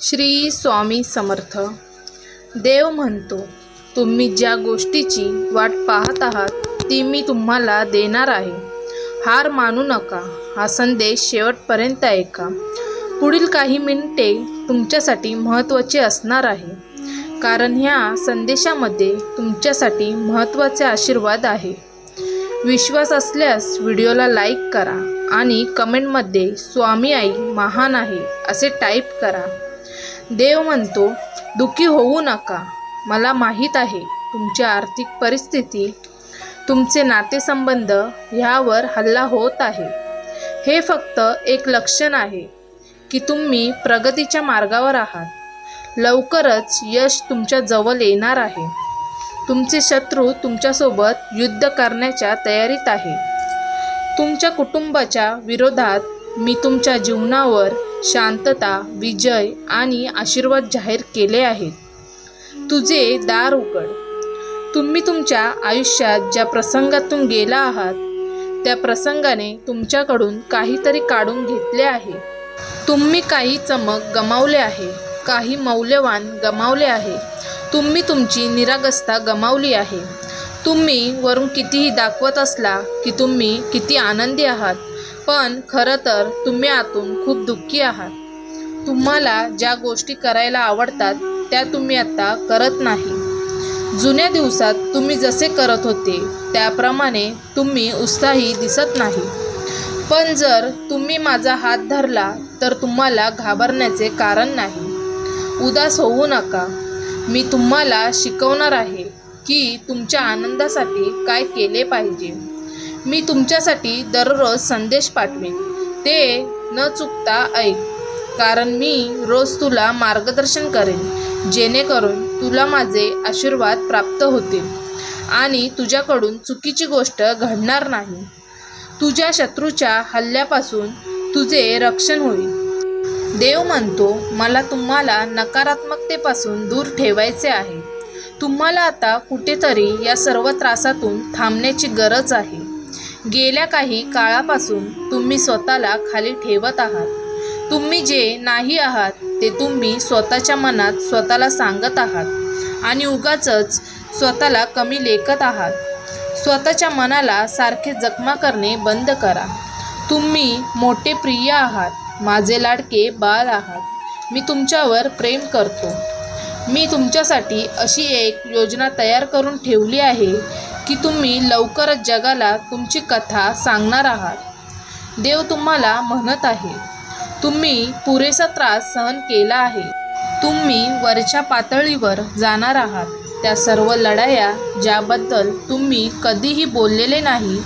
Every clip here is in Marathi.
श्री स्वामी समर्थ. देव म्हणतो तुम्ही ज्या गोष्टीची वाट पाहत आहात ती मी तुम्हाला देणार आहे. हार मानू नका हा संदेश शेवटपर्यंत ऐका. पुढील काही मिनिटे तुमच्यासाठी महत्त्वाचे असणार आहे. कारण ह्या संदेशामध्ये तुमच्यासाठी महत्त्वाचे आशीर्वाद आहे. विश्वास असल्यास व्हिडिओला लाईक करा आणि कमेंटमध्ये स्वामी आई महान आहे असे टाईप करा. देव म्हणतो दुःखी होऊ नका. मला माहीत आहे तुमची आर्थिक परिस्थिती तुमचे नातेसंबंध ह्यावर हल्ला होत आहे. हे फक्त एक लक्षण आहे की तुम्ही प्रगतीच्या मार्गावर आहात. लवकरच यश तुमच्या जवळ येणार आहे. तुमचे शत्रू तुमच्यासोबत युद्ध करण्याच्या तयारीत आहे. तुमच्या कुटुंबाच्या विरोधात मी तुमच्या जीवनावर शांतता विजय आणि आशीर्वाद जाहीर केले आहेत. तुझे दार उघड. तुम्ही तुमच्या आयुष्यात ज्या प्रसंगातून गेला आहात त्या प्रसंगाने तुमच्याकडून काहीतरी काढून घेतले आहे. तुम्ही काही चमक गमावले आहे काही मौल्यवान गमावले आहे. तुम्ही तुमची निरागस्ता गमावली आहे. तुम्ही वरून कितीही दाखवत असला की तुम्ही किती आनंदी आहात. पण खरं तर तुम्ही आतून खूप दुःखी आहात. तुम्हाला ज्या गोष्टी करायला आवडतात त्या तुम्ही आता करत नाही. जुन्या दिवसात तुम्ही जसे करत होते त्याप्रमाणे तुम्ही उत्साही दिसत नाही. पण जर तुम्ही माझा हात धरला तर तुम्हाला घाबरण्याचे कारण नाही. उदास होऊ नका. मी तुम्हाला शिकवणार आहे की तुमच्या आनंदासाठी काय केले पाहिजे. मी तुमच्यासाठी दररोज संदेश पाठवेन. ते न चुकता ऐक कारण मी रोज तुला मार्गदर्शन करेन जेणेकरून तुला माझे आशीर्वाद प्राप्त होतील आणि तुझ्याकडून चुकीची गोष्ट घडणार नाही. तुझ्या शत्रूच्या हल्ल्यापासून तुझे रक्षण होईल. देव म्हणतो मला तुम्हाला नकारात्मकतेपासून दूर ठेवायचे आहे. तुम्हाला आता कुठेतरी या सर्व त्रासातून थांबण्याची गरज आहे. गेल्या काही काळापासून तुम्ही स्वतःला खाली ठेवत आहात. तुम्ही जे नाही आहात ते तुम्ही स्वतःच्या मनात स्वतःला सांगत आहात आणि उगाचच स्वतःला कमी लेखत आहात. स्वतःच्या मनाला सारखे जखमा करणे बंद करा. तुम्ही मोठे प्रिय आहात माझे लाडके बाळ आहात. मी तुमच्यावर प्रेम करतो. मी तुमच्यासाठी अशी एक योजना तयार करून ठेवली आहे की तुम्ही लवकरच जगाला तुमची कथा सांगणार आहात. देव तुम्हाला म्हणत आहे तुम्ही पुरेसा त्रास सहन केला आहे. तुम्ही वरच्या पातळीवर जाणार आहात. त्या सर्व लढाया ज्याबद्दल तुम्ही कधीही बोललेले नाही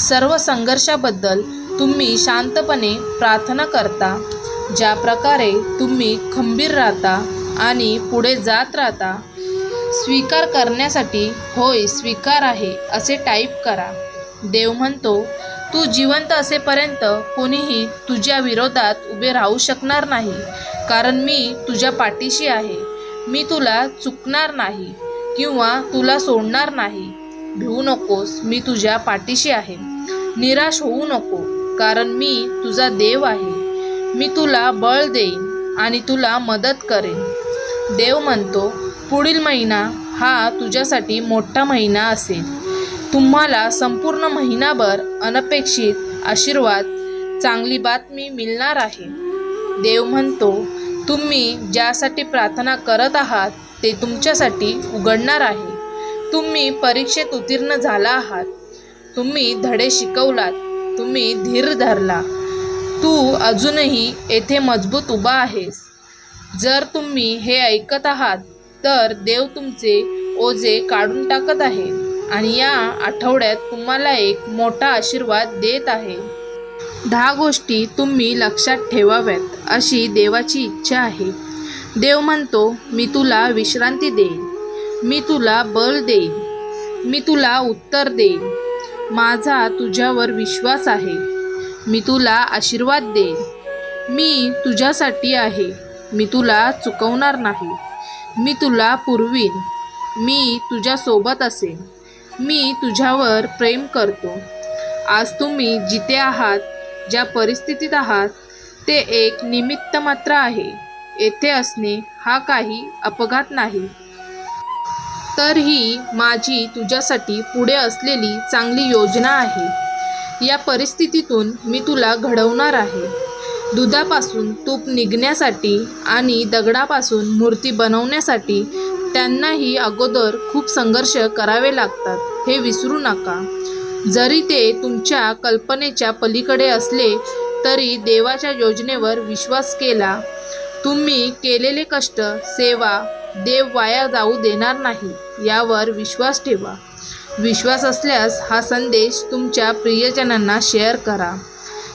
सर्व संघर्षाबद्दल तुम्ही शांतपणे प्रार्थना करता ज्या प्रकारे तुम्ही खंबीर राहता आणि पुढे जात राहता. स्वीकार करण्यासाठी होय स्वीकार आहे असे टाईप करा. देव म्हणतो तू जिवंत असेपर्यंत कोणीही तुझ्या विरोधात उभे राहू शकणार नाही कारण मी तुझ्या पाठीशी आहे. मी तुला चुकणार नाही किंवा तुला सोडणार नाही. भिवू नकोस मी तुझ्या पाठीशी आहे. निराश होऊ नको कारण मी तुझा देव आहे. मी तुला बळ देईन आणि तुला मदत करेन. देव म्हणतो पुढील महिना हा तुझ्यासाठी मोठा महिना असेल. तुम्हाला संपूर्ण महिनाभर अनपेक्षित आशीर्वाद चांगली बातमी मिळणार आहे. देव म्हणतो तुम्ही ज्यासाठी प्रार्थना करत आहात ते तुमच्यासाठी उघडणार आहे. तुम्ही परीक्षेत उत्तीर्ण झाला आहात. तुम्ही धडे शिकवलात. तुम्ही धीर धरला. तू अजूनही येथे मजबूत उभा आहेस. जर तुम्ही हे ऐकत आहात तर देव तुमचे ओझे काढून टाकत आहे आणि या आठवड्यात तुम्हाला एक मोठा आशीर्वाद देत आहे. दहा गोष्टी तुम्ही लक्षात ठेवाव्यात अशी देवाची इच्छा आहे. देव म्हणतो मी तुला विश्रांती देईन. मी तुला बल देईन. मी तुला उत्तर देईन. माझा तुझ्यावर विश्वास आहे. मी तुला आशीर्वाद देईन. मी तुझ्यासाठी आहे. मी तुला चुकवणार नाही. मी तुला पुरवीन. मी तुझ्यासोबत असेन. मी तुझ्यावर प्रेम करतो. आज तुम्ही जिथे आहात ज्या परिस्थितीत आहात ते एक निमित्त मात्र आहे. येथे असणे हा काही अपघात नाही. तर ही माझी तुझ्यासाठी पुढे असलेली चांगली योजना आहे. या परिस्थितीतून मी तुला घडवणार आहे. दुधापासून तूप निघण्यासाठी आणि दगडापासून मूर्ती बनवण्यासाठी त्यांनाही अगोदर खूप संघर्ष करावे लागतात. हे विसरू नका. जरी ते तुमच्या कल्पनेच्या पलीकडे असले तरी देवाच्या योजनेवर विश्वास केला. तुम्ही केलेले कष्ट सेवा देव वाया जाऊ देणार नाही यावर विश्वास ठेवा. विश्वास असल्यास हा संदेश तुमच्या प्रियजनांना शेअर करा.